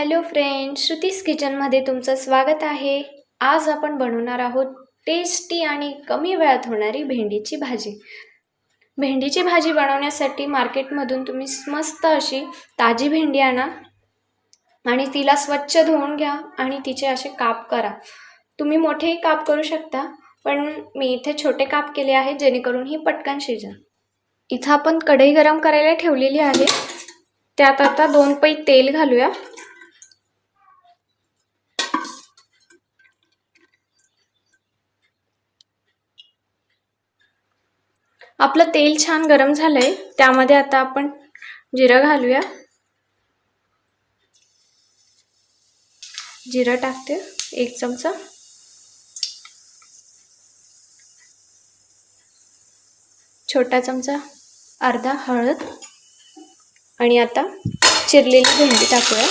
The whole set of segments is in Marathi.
हॅलो फ्रेंड श्रुतीस किचनमध्ये तुमचं स्वागत आहे. आज आपण बनवणार आहोत टेस्टी आणि कमी वेळात होणारी भेंडीची भाजी. भेंडीची भाजी बनवण्यासाठी मार्केटमधून तुम्ही मस्त अशी ताजी भेंडी आणा आणि तिला स्वच्छ धुवून घ्या आणि तिचे असे काप करा. तुम्ही मोठेही काप करू शकता पण मी इथे छोटे काप केले आहेत जेणेकरून ही पटकन शिजा इथं आपण कढई गरम करायला ठेवलेली आहे. त्यात आता दोन पै तेल घालूया. आपलं तेल छान गरम झालंय. त्यामध्ये आता आपण जिरं घालूया. जिरं टाकते. एक चमचा. छोटा चमचा अर्धा हळद. आणि आता चिरलेली भेंडी टाकूया.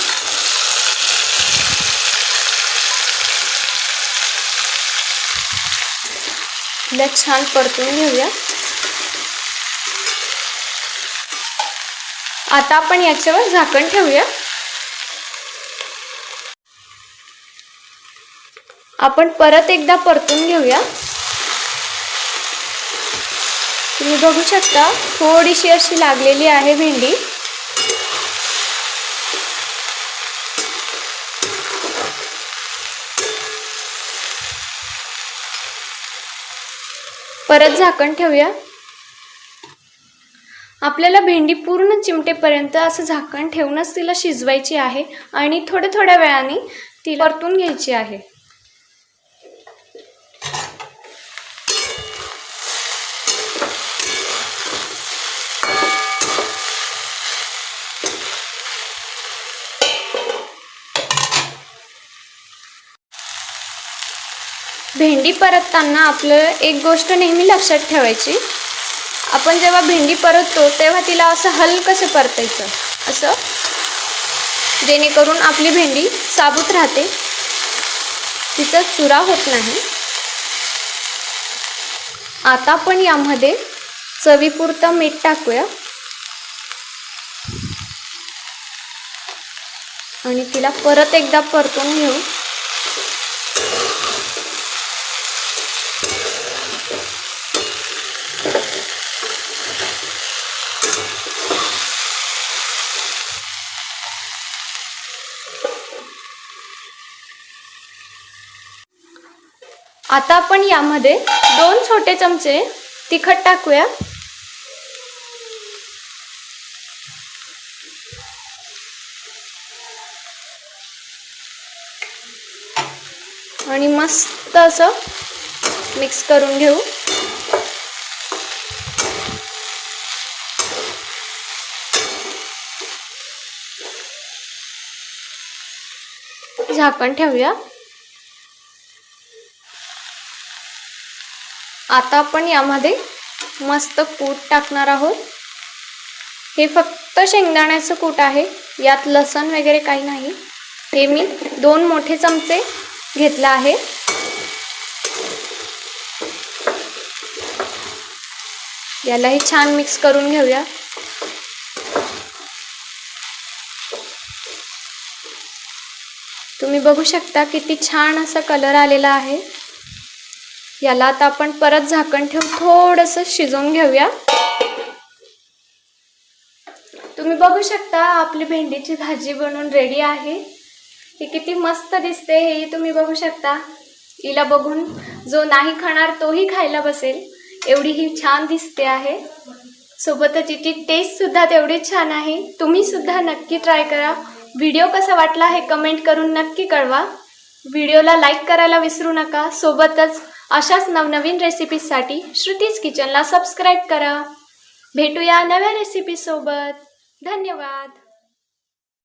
तिला छान परतून घेऊया. आता आपण याच्यावर झाकण ठेवूया. आपण परत एकदा परतून घेऊया. तुम्ही बघू शकता थोडीशी अशी लागलेली आहे भेंडी. परत झाकण ठेवूया. आपल्याला भेंडी पूर्ण चिमटेपर्यंत असं झाकण ठेवूनच तिला शिजवायची आहे आणि थोड्या थोड्या वेळाने तिला परतून घ्यायची आहे. भेंडी परतताना आपलं एक गोष्ट नेहमी लक्षात ठेवायची आपण जेव्हा भेंडी परततो तेव्हा तिला असं हलकंसं परतायचं. असं? जेणेकरून आपली भेंडी साबूत राहते. तिचा चुरा होत नाही. आता आपण यामध्ये चवीपुरतं मीठ टाकूया. आणि तिला परत एकदा परतून घेऊ. आता आपण यामध्ये दोन छोटे चमचे तिखट टाकूया. आणि मस्त असं मिक्स करून घेऊ. झाकण ठेवूया. आता आपण यामध्ये मस्त कूट टाकणार आहोत. हे फक्त शेंगदाण्याचं कूट आहे. यात लसण वगैरे काही नाही. हे मी दोन मोठे चमचे घेतला आहे. यालाही छान मिक्स करून घेऊया. तुम्ही बघू शकता किती छान असा कलर आलेला आहे. याला आता आपण परत झाकण ठेवून थोडंसं शिजवून घेऊया. तुम्ही बघू शकता आपली भेंडीची भाजी बनवून रेडी आहे. ही किती मस्त दिसते हे तुम्ही बघू शकता. हिला बघून जो नाही खाणार तोही खायला बसेल. एवढी ही छान दिसते आहे. सोबतच हिची टेस्टसुद्धा तेवढीच छान आहे. तुम्ही सुद्धा नक्की ट्राय करा. व्हिडिओ कसा वाटला हे कमेंट करून नक्की कळवा. व्हिडिओला लाईक करायला विसरू नका. सोबतच अशाच नवनवीन रेसिपीजसाठी श्रुतीज किचनला सबस्क्राईब करा. भेटूया नव्या रेसिपीसोबत धन्यवाद.